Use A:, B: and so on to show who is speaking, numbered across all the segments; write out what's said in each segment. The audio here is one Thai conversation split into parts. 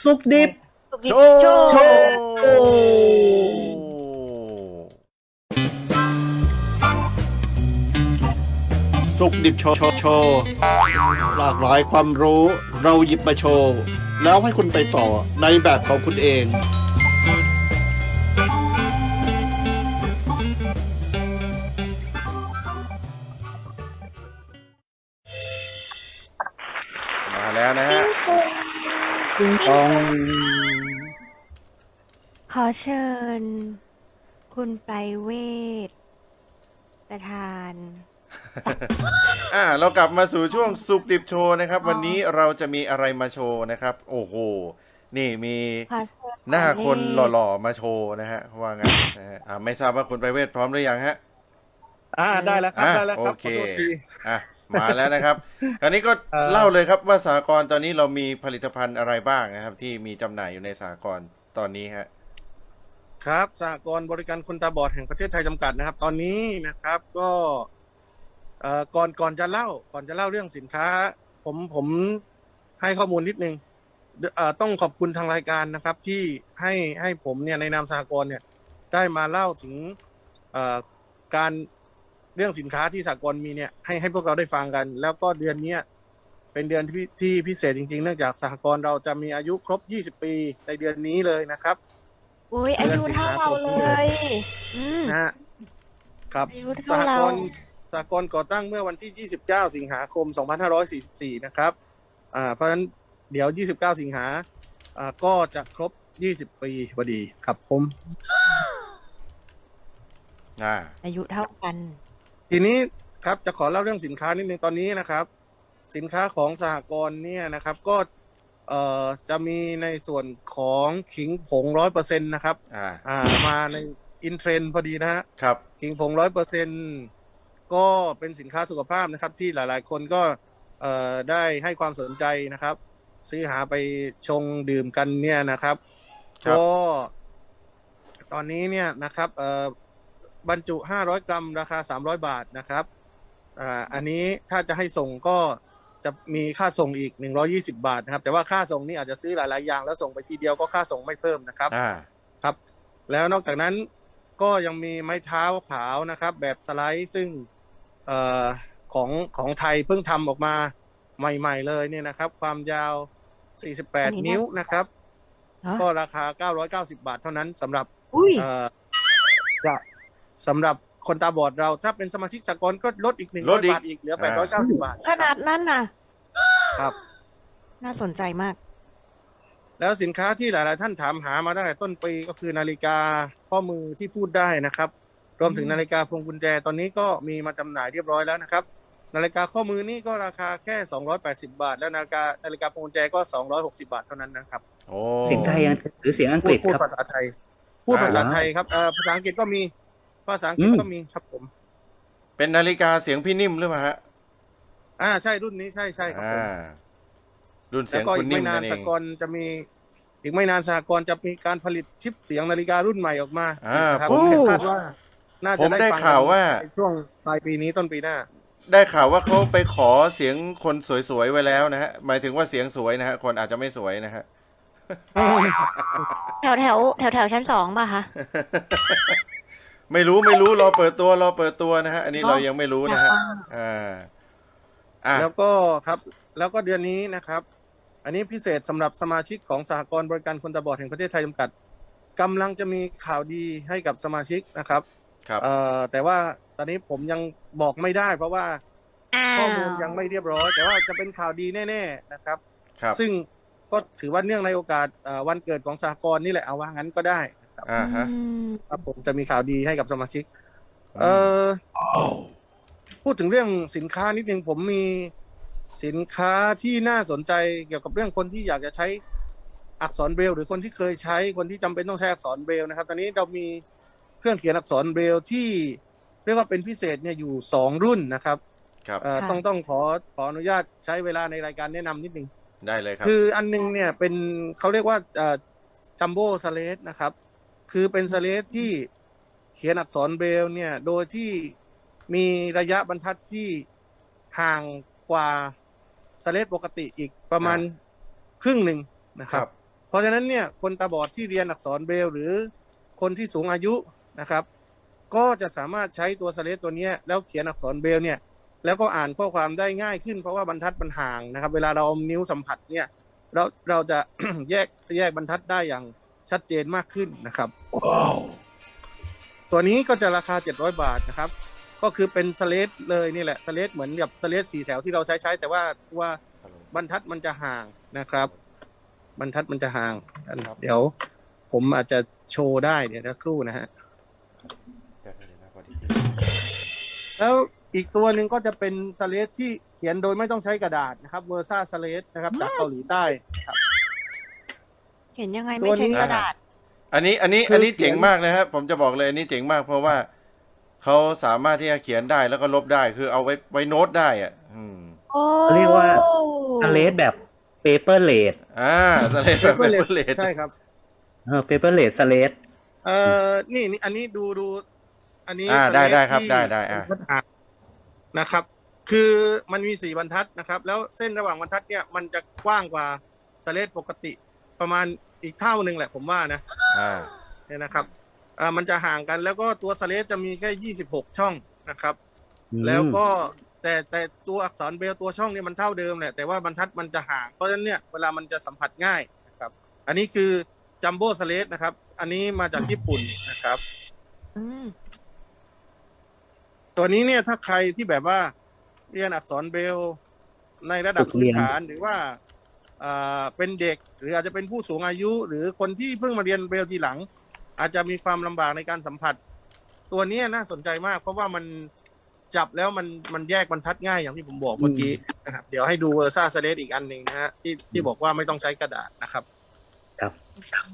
A: สุกดิบ
B: โชว์
A: โชว์สุกดิบโชว์โชว์โชว์หลากหลายความรู้เราหยิบมาโชว์ แล้วให้คุณไปต่อในแบบของคุณเอง
B: มาแล้วนะฮะ
C: ปิง ปอง
D: ขอเชิญ คุณไปเวทประธาน
B: อ่าเรากลับมาสู่ช่วงสุกดิบโชว์นะครับ วันนี้เราจะมีอะไรมาโชว์นะครับ โอ้โห นี่มี
D: ขอเชิญ
B: หน้าคน
D: ไปเวท
B: หล่อๆมาโชว์นะฮะว่างั้นนะฮะอ่าไม่ทราบว่าคุณไปเวทพร้อมหรือยังฮะ
C: อ่าได้แล้วครับ
B: อะ
C: ได้แล้วครับ
B: โอเค
C: ขอโทษที
B: อะ มาแล้วนะครับคราวนี้ก็
C: เอ่อ
B: เล่าเลยครับว่าสากรณ์ตอนนี้เรามีผลิตภัณฑ์อะไรบ้างนะครับ ที่มีจำหน่ายอยู่ในสากรณ์ตอนนี้ฮะ
C: ครับสหกรณ์บริการคนตาบอดแห่งประเทศไทยจำกัดนะครับ ตอนนี้นะครับก็เอ่อก่อนก่อนจะเล่าก่อนจะเล่าเรื่องสินค้า ผมผมให้ข้อมูลนิดนึงเอ่อต้องขอบคุณทางรายการนะครับ ที่ให้ให้ผมเนี่ยในนามสหกรณ์เนี่ยได้มาเล่าถึงเอ่อการ เรื่องสินค้าที่สากลมีเนี่ยให้ให้พวกเราได้ฟังกัน แล้วก็เดือนเนี้ยเป็นเดือนที่ที่พิเศษจริงๆ เนื่องจากสหกรณ์เราจะมีอายุครบ 20 ปีในเดือนนี้เลยนะครับ
D: อุ้ยอายุเท่าเราเลยอืม
C: นะฮะครับ
D: อายุ
C: ส
D: เท่า
C: ห
D: เรา
C: กรณ์สหกรณ์ก่อตั้งเมื่อวันที่ 29 สิงหาคม 2544 นะครับอ่าเพราะฉะนั้นเดี๋ยว 29 สิงหาอ่าก็จะครบ 20 ปีพอดีครับผม
B: อ่า
D: อายุเท่ากัน
C: ทีนี้ครับจะขอเล่าเรื่องสินค้านิดนึงตอนนี้นะครับ สินค้าของสหกรณ์เนี่ยนะครับ ก็เอ่อจะมีในส่วนของขิงผงร้อยเปอร์เซ็นต์นะครับ
B: อ่า
C: อ่ามาในอินเทรนพอดีนะฮะ
B: ครับ
C: ขิงผงร้อยเปอร์เซ็นก็เป็นสินค้าสุขภาพนะครับ ที่หลาย ๆ คนก็เอ่อได้ให้ความสนใจนะครับ ซื้อหาไปชงดื่มกันเนี่ยนะครับ
B: ครับ
C: ก็ตอนนี้เนี่ยนะครับเอ่อ บรรจุ 500 กรัม ราคา 300 บาทนะครับอ่าอันนี้ถ้าจะให้ส่งก็จะมีค่าส่งอีก 120 บาทนะครับ แต่ว่าค่าส่งนี่อาจจะซื้อหลาย ๆ อย่าง แล้วส่งไปทีเดียวก็ค่าส่งไม่เพิ่มนะครับ
B: อ่า
C: ครับ แล้วนอกจากนั้นก็ยังมีไม้เท้าขาวนะครับ แบบสไลด์ซึ่งเอ่อของของไทยเพิ่งทำออกมาใหม่ ๆ เลยเนี่ยนะครับ ความยาว
D: อันนี้
C: 48
D: น่า
C: นิ้วนะครับ
D: ฮะ
C: ก็ราคา 990 บาทเท่านั้นสำหรับ
D: อุ้ย
C: เอ่อจะ สำหรับคนตาบอดเราถ้าเป็นสมาชิกสากลก็ลดอีก
B: ลดอีก
C: 100บาทอีกเหลือ890บาท
D: ขนาดนั้นน่ะ
C: ครับ
D: น่าสนใจมาก
C: แล้วสินค้าที่หลาย ๆ ท่านถามหามาตั้งแต่ต้นปีก็คือนาฬิกาข้อมือที่พูดได้นะครับ รวมถึงนาฬิกาพวงกุญแจตอนนี้ก็มีมาจำหน่ายเรียบร้อยแล้วนะครับ นาฬิกาข้อมือนี่ก็ราคาแค่ 280 บาท แล้วนาฬิกานาฬิกาพวงกุญแจก็ 260 บาทเท่านั้นนะครับ
B: โอ้
E: เสียงไทยอังกฤษหรือเสียงอัง
C: พู
E: ก
C: ด
E: ฤษ
C: พูด
E: ครับ
C: ภาษาไทย พูดภาษา
B: อ่า
C: ไทยครับเอ่อภาษาอังกฤษก็มี ภาษาอังกฤษ
E: อืม
C: ก็มีครับผม
B: เป็นนาฬิกาเสียงพี่นิ่มหรือเปล่าฮะ
C: อ่าใช่รุ่นนี้ใช่ใช่ครับผ
B: อ่ามรุ่นเสี
C: แล้
B: ยง
C: วก็
B: คุ
C: อี
B: ณ
C: ก
B: นิ่
C: ไม่
B: ม
C: นาน
B: นั่นเอ
C: ส
B: ง
C: กลจะมี อีกไม่นานสหกรณ์จะมีการผลิตชิปเสียงนาฬิการุ่นใหม่ออกมา
B: อ่า
C: นะครับ
B: ผม
C: คาดว่า น่า
B: ผ
C: จะ
B: ม
C: ได้
B: ได้
C: ฟัง
B: ข่าวว่า
C: ในช่วงปลายปีนี้ต้นปีหน้า
B: ได้ข่าวว่าเขาไปขอเสียงคนสวยๆไว้แล้วนะฮะ หมายถึงว่าเสียงสวยนะฮะ คนอาจจะไม่สวยนะฮะ
D: แถวแถวแถวแถวชั้นสองป่ะคะ
B: ไม่รู้ไม่รู้รอเปิดตัวรอเปิดตัวนะฮะ อันนี้
D: เนอะ
B: เรายังไม่รู้นะฮะ
D: อยากฟัง
B: อ่าอะ
C: แล้วก็ครับ แล้วก็เดือนนี้นะครับ อันนี้พิเศษสำหรับสมาชิกของสหกรณ์บริการคนตาบอดแห่งประเทศไทยจำกัดกำลังจะมีข่าวดีให้กับสมาชิกนะครับ
B: ครับ
C: เอ่อแต่ว่าตอนนี้ผมยังบอกไม่ได้ เพราะว่า
D: อ้า
C: ข้อ
D: ว
C: มูลยังไม่เรียบร้อย แต่ว่าจะเป็นข่าวดีแน่ ๆนะครับ
B: ครับ
C: ซึ่งก็ถือว่าเนื่องในโอกาสเอ่อวันเกิดของสหกรณ์นี่แหละเอาว่างั้นก็ได้นะครับ
B: อ่าฮะ
D: อืม
C: ครับผมจะมีข่าวดีให้กับสมาชิก เอ่อพูดถึงเรื่องสินค้านิดนึงผมมีสินค้าที่น่าสนใจเกี่ยวกับเรื่องคนที่อยากจะใช้อักษรเบรลลหรือคนที่เคยใช้คนที่จำเป็นต้องใช้อักษรเบรลนะครับ ตอนนี้เรามีเครื่องเขียนอักษรเบรลที่เรียกว่าเป็นพิเศษเนี่ยอยู่สองรุ่นนะครับ
B: ครับ
C: เอ่อ
D: ค่ะ
C: ต้องต้องขอขออนุญาตใช้เวลาในรายการแนะนำนิดนึง
B: ได้เลยครับ
C: คืออันหนึงเนี่ยเป็นเขาเรียกว่าจัมโบ้สเลสนะครับ คือเป็นสเลสที่เขียนอักษรเบรลเนี่ย โดยที่มีระยะบรรทัดที่ห่างกว่าสเลสปกติอีกประมาณครึ่งหนึ่งนะค
B: ค
C: รั
B: รับบ
C: เพราะฉะนั้นเนี่ยคนตาบอดที่เรียนอักษรเบรลหรือคนที่สูงอายุนะครับ ก็จะสามารถใช้ตัวสเลตตัวเนี้ยแล้วเขียนอักษรเบรลเนี่ย แล้วก็อ่านข้อความได้ง่ายขึ้น เพราะว่าบรรทัดมันห่างนะครับ เวลาเราเอานิ้วสัมผัสเนี่ยเราเราจะแยกแยกบรรทัดได้อย่าง ชัดเจนมากขึ้นนะครับ ตัวนี้ก็จะราคา 700 บาทนะครับ ก็คือเป็นสเลตเลยนี่แหละสเลตเหมือนกับสเลตสีแถวที่เราใช้ใช้แต่ว่าว่าบรรทัดมันจะห่างนะครับ บรรทัดมันจะห่าง
B: ครับ
C: เดี๋ยว ผมอาจจะโชว์ได้เดี๋ยวนะครู่นะฮะ
B: เดี๋ยวเดี๋ยวนะพอดี
C: แล้วอีกตัวหนึ่งก็จะเป็นสเลตที่เขียนโดยไม่ต้องใช้กระดาษนะครับเวอร์ซ่าสเลตนะครับ จากเกาหลีใต้ครับ
D: เห็นยังไง
C: ตัว
D: ไม่ใช่
C: นี้
D: กระดาษ
B: อันนี้อันนี้
C: คือ
B: อันนี้
C: เขียน
B: เจ๋งมากนะครับ ผมจะบอกเลยอันนี้เจ๋งมาก เพราะว่าเขาสามารถที่จะเขียนได้แล้วก็ลบได้คือเอาไว้ไว้โน้ตได้อะ อืม
D: โอ้
E: เรียกว่า สเลดแบบเปเปอร์เลด
B: อ่าสเลดแบบเป็นเลด
C: ใช่ครับ
E: เออเปเปอร์เลดสเลด
C: เอ่อนี่นี่อันนี้ดูดู อันนี้
B: อ่า
C: สเล
B: ได้ได้ครับ
C: ที่
B: ได้ได้อ่า
C: บรรทัดนะครับ คือมันมีสี่บรรทัดนะครับ แล้วเส้นระหว่างบรรทัดเนี่ยมันจะกว้างกว่าสเลตปกติ ประมาณอีกเท่าหนึ่งแหละผมว่านะ
B: อ่า
C: เนี่ยนะครับอ่ามันจะห่างกันแล้วก็ตัวสเลตจะมีแค่ยี่สิบหกช่องนะครับ แล้วก็แต่แต่ตัวอักษรเบรลตัวช่องเนี่ยมันเท่าเดิมแหละแต่ว่าบรรทัดมันจะห่างเพราะฉะนั้นเนี่ยเวลามันจะสัมผัสง่ายนะครับ อันนี้คือจัมโบ้สเลตนะครับ อันนี้มาจากญี่ปุ่นนะครับ
D: อืม
C: ตัวนี้เนี่ยถ้าใครที่แบบว่าเรียนอักษรเบรลในระดับ
E: ฝึกเรี
C: พื้น
E: ยน
C: ฐานหรือว่า อ่าเป็นเด็กหรืออาจจะเป็นผู้สูงอายุ หรือคนที่เพิ่งมาเรียนเบรลทีหลัง อาจจะมีความลำบากในการสัมผัส ตัวเนี้ยน่าสนใจมาก เพราะว่ามันจับแล้วมันมันแยกบรรทัดง่ายอย่างที่ผมบอกเมื่อกี้นะครับเดี๋ยวให้ดูเวอร์ซ่าสเลตอีกอันหนึ่งนะฮะที่ที่บอกว่าไม่ต้องใช้กระดาษนะครับ
D: อยาก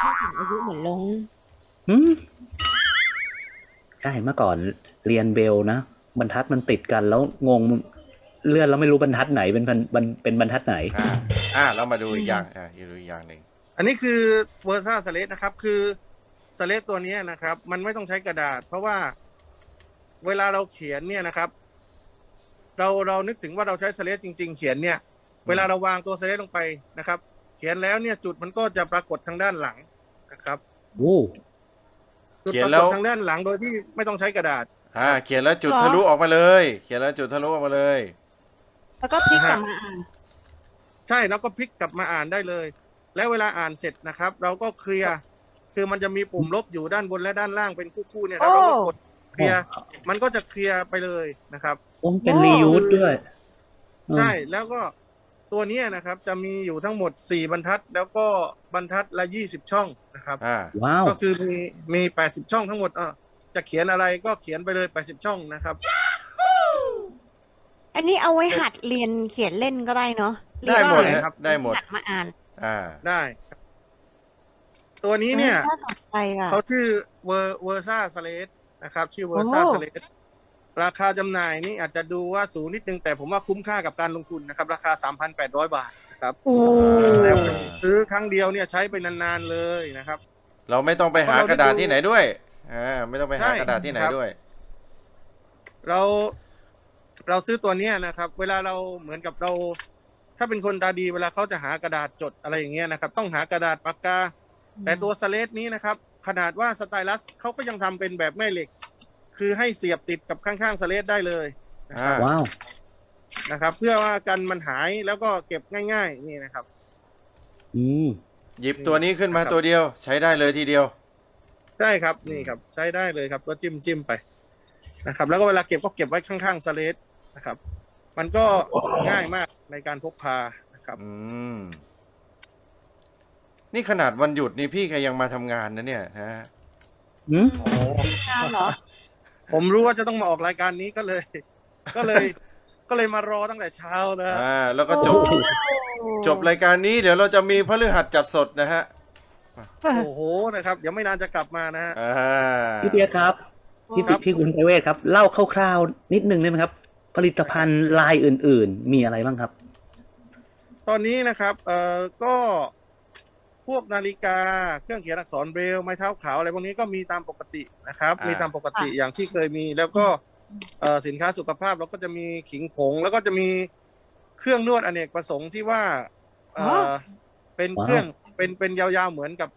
D: ให้ถึงอายุเหมือนลง
E: อืมใช่เมื่อก่อนเรียนเบลนะ บรรทัดมันติดกันแล้วงง เลื่อนแล้วไม่รู้บรรทัดไหนเป็นบรรบรรเป็นบรรทัดไหน
B: อ่าอ่าเรามาดูอีกอย่างอ่าดูอีกอย่างหนึ่ง
C: อันนี้คือเวอร์ซ่าสเลตนะครับคือสเลตตัวเนี้ยนะครับ มันไม่ต้องใช้กระดาษ เพราะว่าเวลาเราเขียนเนี่ยนะครับ เราเรานึกถึงว่าเราใช้สเลตจริง ๆ เขียนเนี่ย เวลาเราวางตัวสเลตลงไปนะครับ เขียนแล้วเนี่ยจุดมันก็จะปรากฏทางด้านหลังนะครับ
E: โอ้
C: จุด
B: เขีย
C: ป
B: น
C: รา
B: แล้
C: กฏ
B: ว
C: ทางด้านหลังโดยที่ไม่ต้องใช้กระดาษ
B: อ่า เขียนแล้วจุด
D: หรอ
B: ทะลุออกมาเลย เขียนแล้วจุดทะลุออกมาเลย
D: แล้วก็พลิกกลับมาอ่าน
C: ใช่แล้วก็พลิกกลับมาอ่านได้เลย แล้วเวลาอ่านเสร็จนะครับ เราก็เคลียร์คือมันจะมีปุ่มลบอยู่ด้านบนและด้านล่างเป็นคู่ๆเนี่ยแล้วเราก็กดเคลียร์มันก็จะเคลียร์ไปเลยนะครับ
E: โอ้เป็นรียูสด้วย
C: ใช่แล้วก็ตัวเนี้ยนะครับ จะมีอยู่ทั้งหมดสี่บรรทัด แล้วก็บรรทัดละยี่สิบช่องนะครับ
B: อ่า
E: ว้าว
C: ก็คือมีมีแปดสิบช่องทั้งหมดอะจะเขียนอะไรก็เขียนไปเลยแปดสิบช่องนะครับ
D: อันนี้เอาไว้หัดเรียนเขียนเล่นก็ได้เนาะ
B: ได้หมด
D: เรียน
B: นะครับ ได้หมด
D: หัดมาอ่าน
B: อ่า
C: ได้ตัวนี้เนี่ย
D: น่าสนใจอะ
C: เขาชื่อเวอร์เวอร์ซ่าสเลตนะครับ ชื่อเวอร์ซ่า
D: โอ้
C: สเลตราคาจำหน่ายนี่อาจจะดูว่าสูงนิดนึง แต่ผมว่าคุ้มค่ากับการลงทุนนะครับ ราคา 3,800 บาทนะครับ
D: โอ้
C: แล้วซื้อครั้งเดียวเนี่ยใช้ไปนานๆเลยนะครับ
B: เราไม่ต้องไปหากระดาษที่ไหนด้วยอ่าไม่ต้องไป
C: ใช่
B: หากระดาษที่ไหน
C: ครับ
B: ด้วย
C: เรา เราซื้อตัวเนี้ยนะครับ เวลาเราเหมือนกับเรา ถ้าเป็นคนตาดีเวลาเขาจะหากระดาษจดอะไรอย่างเงี้ยนะครับ ต้องหากระดาษปากกา แต่ตัวสเลตนี้นะครับ ขนาดว่าสไตลัสเขาก็ยังทำเป็นแบบแม่เหล็ก คือให้เสียบติดกับข้างๆสเลตได้เลยนะครับ
B: อ่า
E: ว้าว
C: นะครับ เพื่อว่ากันมันหายแล้วก็เก็บง่าย ๆ นี่นะครับ
E: อืม
B: หยิบตัวนี้ขึ้นมา
C: ครับ
B: ตัวเดียว ใช้ได้เลยทีเดียว
C: ใช่ครับนี่ครับใช้ได้เลยครับก็จิ้มจิ้มไป นะครับ แล้วก็เวลาเก็บก็เก็บไว้ข้างๆสเลตนะครับ มันก็ง่ายมากในการพกพานะครับ
B: อืม นี่ขนาดวันหยุดนี่พี่แกยังมาทำงานนะเนี่ยฮะ
E: อืม
D: ข้าวเหรอ
C: ผมรู้ว่าจะต้องมาออกรายการนี้ก็เลย ก็เลย ก็เลยมารอตั้งแต่เช้านะ
B: อ่า แล้วก็จบ
D: โอ้
B: จบรายการนี้เดี๋ยวเราจะมีพฤหัสจัดสดนะฮะ
C: โอ้โหนะครับ เดี๋ยวไม่นานจะกลับมานะฮะ
B: อ่า
E: พี่เปียกครับ พี่
C: ครับ
E: พี่คุณไพเวทครับ เล่าคร่าวๆนิดนึงได้ไหมครับ ผลิตภัณฑ์ลายอื่น ๆ มีอะไรบ้างครับ
C: ตอนนี้นะครับเอ่อก็พวกนาฬิกา เครื่องเขียนอักษรเบรลไม้เท้าขาวอะไรพวกนี้ก็มีตามปกตินะครับ
B: อ่ามี
C: มีตามปกติอย่างที่เคยมีแล้วก็เอ่อสินค้าสุขภาพเราก็จะมีขิงผง แล้วก็จะมีเครื่องนวดอเนกประสงค์ที่ว่าเอ
D: อ๋อ
C: อ เป็นเครื่องเป็นเป็นยาวๆเหมือนกับ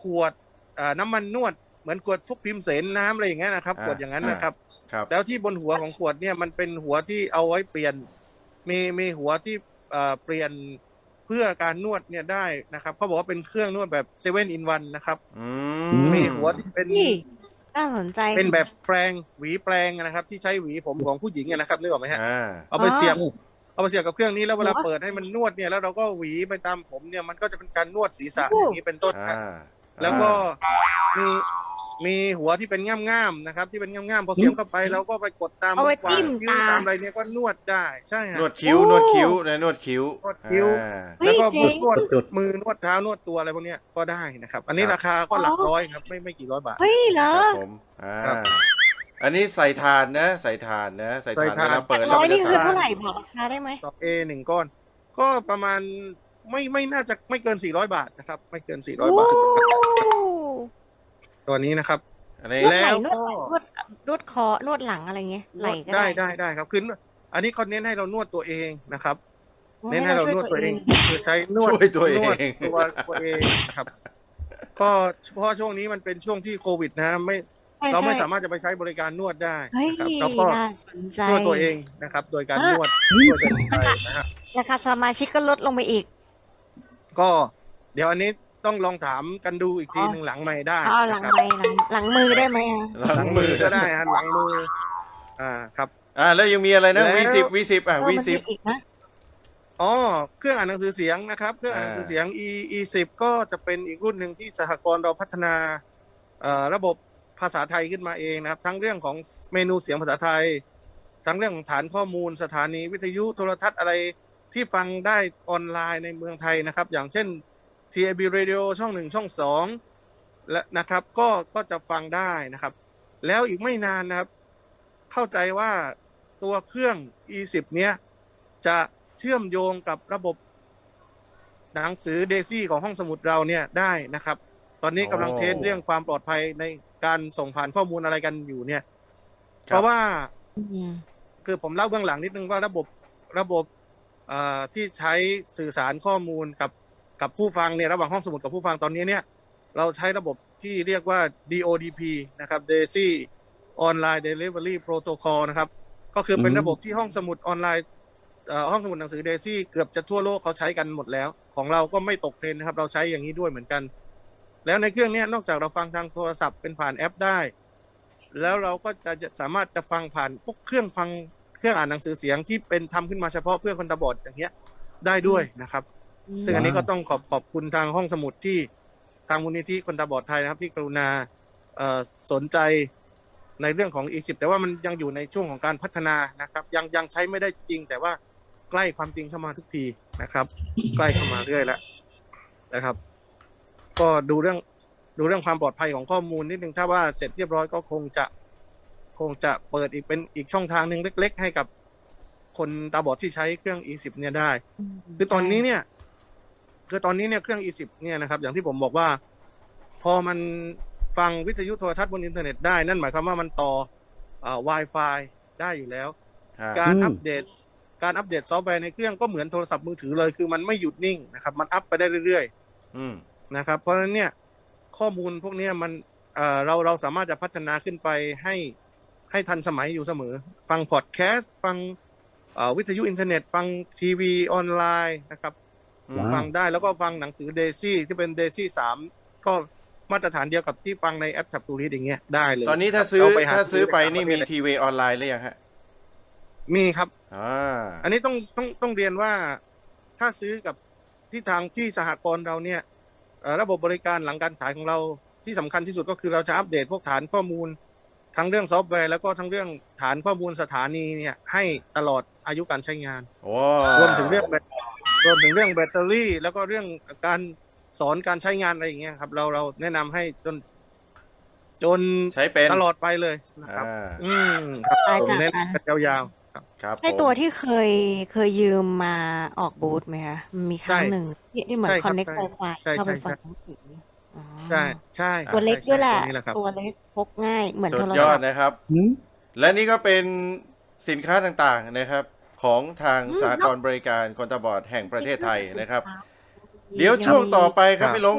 C: ขวดอ่าน้ำมันนวด เหมือนขวดพวกพิมพ์เสนน้ำอะไรอย่างเงี้ยนะครับ
B: อ่า
C: ขวดอย่างนั้นนะครับ
B: ครับ
C: แล้วที่บนหัวของขวดเนี่ยมันเป็นหัวที่เอาไว้เปลี่ยน มีมีหัวที่เอ่อเปลี่ยนเพื่อการนวดเนี่ยได้นะครับเขาบอกว่าเป็นเครื่องนวดแบบเซเว่นอินวันนะครับ
B: อื
C: มีหัวที่เป็น
D: นี่น่าสนใจ
C: เป็นแบบแปรงหวีแปรงนะครับ ที่ใช้หวีผมของผู้หญิงอะนะครับนึกออกไหมฮะ
B: อ่า
C: เอาไป
D: อ๋อ
C: เสียบเอาไปเสียบกับเครื่องนี้แล้วเวลา
D: เหรอ
C: เปิดให้มันนวดเนี่ยแล้วเราก็หวีไปตามผมเนี่ยมันก็จะเป็นการนวดศีรษะ
D: โอ้
C: อย่างนี้เป็นต้น
B: อ่า
C: ฮะแล้วก็มี มีหัวที่เป็นง่ามๆนะครับ ที่เป็นง่ามๆพอเสียบเข้าไปเราก็ไปกดตาม
D: เอาไว้
C: ขวา
D: จิ้ม
C: คิ้ว
D: ตา
C: ตามอะไรเนี่ยก็นวดได้ใช่ฮะ
B: นวดคิ้ว
D: โอ้
B: นวดคิ้วนะนวดคิ้ว
C: นวดคิ้ว
B: อ่า
D: เฮ้ย
C: แล้วก็
D: เจ๋ง
C: นวด
E: จุด
C: มือนวดเท้านวดตัวอะไรพวกเนี้ยก็ได้นะครับ อันนี้
B: ครับ
C: ราคาก็หลัก
D: อ๋อ
C: ร้อยครับไม่ไม่กี่ร้อยบาท
D: เฮ้ยเหรอ
B: ครับผมอ่า
C: ครับ
B: อันนี้ใส่ทานนะ ใส่ทานนะ ใส่ทาน
C: ใส่ถ่าน
B: เวลาเปิด
D: ร้
B: แล้ว
D: อย
B: มัน
D: นี่
B: จะ
D: คือ
B: สา
D: เท่าไหร่บอกราคาได้ไหม
C: ต่อเอหนึ่งก้อน ก็ประมาณไม่ไม่น่าจะไม่เกินสี่ร้อยบาทนะครับ ไม่เกินสี่ร้อยบาทนะครับ ตัวนี้นะครับ
B: อันนี้
D: นวด
C: แล้
D: ไหล่
C: ว
D: นวดนวดนวดคอนวดหลังอะไรเงี้ยไหล่ก็
C: ได้
D: ได้
C: ได้ได้ครับคืออันนี้เขาเน้นให้เรานวดตัวเองนะครับ
D: โอ้
C: เน้นให้เรานวดตัวเองคือใช้นวด
B: ช่วยตัวเอง
C: นวดตัวตัวเองนะครับก็เพราะว่าช่วงนี้มันเป็นช่วงที่โควิดนะไม่
D: ใช่
C: เราไม่
D: ใช่
C: สามารถจะไปใช้บริการนวดได้
D: เฮ้ย
C: นะครับแล้วก็
D: น่าสนใจ
C: ช่วยตัวเองนะครับ โดยการ
D: อะ
C: นวดช่วยตัวเองไปนะฮะ
D: ราคาสมาชิกก็ลดลงไปอีก
C: ก็เดี๋ยวอันนี้ ต้องลองถามกันดูอีกทีหนึ่งหลังไม่ได้
D: เอาหลัง
C: นะครับ
D: ไมหลังหลังมือได้ไหมอะ
C: หลังมือก็ได้ฮะหลังมือ อ่าครับ
B: อ่าแล้วยังมีอะไรนะ
C: แล้ว
B: V10 V10 อะ
D: เออมัน
B: V10
D: มีอีกนะ
C: อ๋อเครื่องอ่านหนังสือเสียงนะครับเครื่องอ่านหนังสือเสียง e e สิบก็จะเป็นอีกรุ่นหนึ่งที่สหกรณ์เราพัฒนาเอ่อระบบภาษาไทยขึ้นมาเองนะครับ ทั้งเรื่องของเมนูเสียงภาษาไทย ทั้งเรื่องของฐานข้อมูลสถานีวิทยุโทรทัศน์อะไรที่ฟังได้ออนไลน์ในเมืองไทยนะครับ อย่างเช่น TAB Radio ช่องหนึ่งช่องสองและนะครับก็ก็จะฟังได้นะครับ แล้วอีกไม่นานนะครับ เข้าใจว่าตัวเครื่อง e10 เนี้ยจะเชื่อมโยงกับระบบ หนังสือเดซี่ของห้องสมุดเราเนี่ยได้นะครับ ตอนนี้กำลัง
B: โอ้
C: เทสเรื่องความปลอดภัยในการส่งผ่านข้อมูลอะไรกันอยู่เนี่ย
B: ครับ
C: เพราะว่า
D: อืม
C: คือผมเล่าเบื้องหลังนิดนึงว่าระบบระบบเอ่อที่ใช้สื่อสารข้อมูลกับ กับผู้ฟังเนี่ยระหว่างห้องสมุดกับผู้ฟังตอนนี้เนี่ยเราใช้ระบบที่เรียกว่า DODP นะครับ DAISY Online Delivery Protocol นะครับ ก็คือเป็น
E: อืม
C: ระบบที่ห้องสมุดออนไลน์เอ่อห้องสมุดหนังสือ DAISY เกือบจะทั่วโลกเขาใช้กันหมดแล้ว ของเราก็ไม่ตกเทรนด์นะครับ เราใช้อย่างนี้ด้วยเหมือนกัน แล้วในเครื่องเนี้ยนอกจากเราฟังทางโทรศัพท์เป็นผ่านแอปได้ แล้วเราก็จะจะสามารถจะฟังผ่านพวกเครื่องฟังเครื่องอ่านหนังสือเสียงที่เป็นทำขึ้นมาเฉพาะเพื่อคนตาบอดอย่างเงี้ยได้ด้วยนะครับ ซึ่งอันนี้ก็ต้องขอบขอบคุณทางห้องสมุดที่ทางมูลนิธิคนตาบอดไทยนะครับ ที่กรุณาเอ่อสนใจในเรื่องของอียิปต์แต่ว่ามันยังอยู่ในช่วงของการพัฒนานะครับ ยังยังใช้ไม่ได้จริง แต่ว่าใกล้ความจริงเข้ามาทุกทีนะครับ ใกล้เข้ามาเรื่อยแล้วนะครับ ก็ดูเรื่องดูเรื่องความปลอดภัยของข้อมูลนิดนึงถ้าว่าเสร็จเรียบร้อยก็คงจะคงจะเปิดอีกเป็นอีกช่องทางหนึ่งเล็ก ๆ ให้กับคนตาบอดที่ใช้เครื่อง e10 เนี่ยได้ คือตอนนี้เนี่ย คือตอนนี้เนี่ยเครื่อง e10 เนี่ยนะครับอย่างที่ผมบอกว่า พอมันฟังวิทยุโทรทัศน์บนอินเทอร์เน็ตได้ นั่นหมายความว่ามันต่อเอ่อ Wi-Fi ได้อยู่แล้ว
B: อ่า
C: การ
E: อืม
C: อัปเดต การอัปเดตซอฟต์แวร์ในเครื่องก็เหมือนโทรศัพท์มือถือเลย คือมันไม่หยุดนิ่งนะครับ มันอัปไปได้เรื่อย
B: อืม
C: ๆนะครับ เพราะฉะนั้นเนี่ยข้อมูลพวกเนี้ยมันเอ่อเราเราสามารถจะพัฒนาขึ้นไปให้ให้ทันสมัยอยู่เสมอ ฟังพอดแคสต์ฟังเอ่อวิทยุอินเทอร์เน็ต ฟังทีวีออนไลน์นะครับ
B: อืม
E: ว้าว
C: ฟังได้แล้วก็ฟังหนังสือเดซี่ที่เป็นเดซี่สามก็มาตรฐานเดียวกับที่ฟังในแอปจับตูริอย่างเงี้ยได้เลย
B: ตอนนี้ถ้าซื้อ
C: เไปห
B: ถ้าซื้อไป
C: ด้
B: นี่มี
C: ต่างประเทศ
B: ทีวีออนไลน์หรือยังฮะ
C: มีครับ
B: อ่า
C: อันนี้ต้องต้องต้องเรียนว่าถ้าซื้อกับที่ทางที่สหกรณ์เราเนี่ยเอ่อระบบบริการหลังการขายของเราที่สำคัญที่สุดก็คือเราจะอัปเดตพวกฐานข้อมูล ทั้งเรื่องซอฟต์แวร์แล้วก็ทั้งเรื่องฐานข้อมูลสถานีเนี่ยให้ตลอดอายุการใช้งาน
B: โอ้
C: รวมถึงเรื่องแบต รวมถึงเรื่องแบตเตอรี่ แล้วก็เรื่องการสอนการใช้งานอะไรอย่างเงี้ยครับ เราเราแนะนำให้จน จน
B: ใช้เป็น
C: ตลอดไปเลยนะครับ
B: อ่า
C: อืมครับ
D: ได้
C: ผม
D: ค่ะ
C: เน้นกันยาวๆครับ
B: ครับ
D: ใช่
B: ผม
D: ตัวที่เคยเคยยืมมาออกบูธไหมคะมันมีครั้ง
C: ใช่
D: หนึ่งที่ที่เหมือน
C: ใช่ค
D: ครับอนเน็ก
C: ใช่
D: ไฟไฟ
C: ใช่
D: เข้าไป
C: ใช่
D: ฟังหนังสืออ๋อ
C: ใช่ใช่
D: ตัวเล็กด้วยแหละ
C: ตัวนี้แหละครับ
D: ตัวเล็กพกง่ายเหมือน
B: สุ
D: โท
B: ด
D: ร
B: ยอ
D: ศั
B: ด
D: พท์
B: นะครับ
E: หืม
B: และนี่ก็เป็นสินค้าต่างๆนะครับ ของทางสากลบริการคนตาบอดแห่งประเทศไทยนะครับ เดี๋ยวช่วงต่อไปครับพี่หลง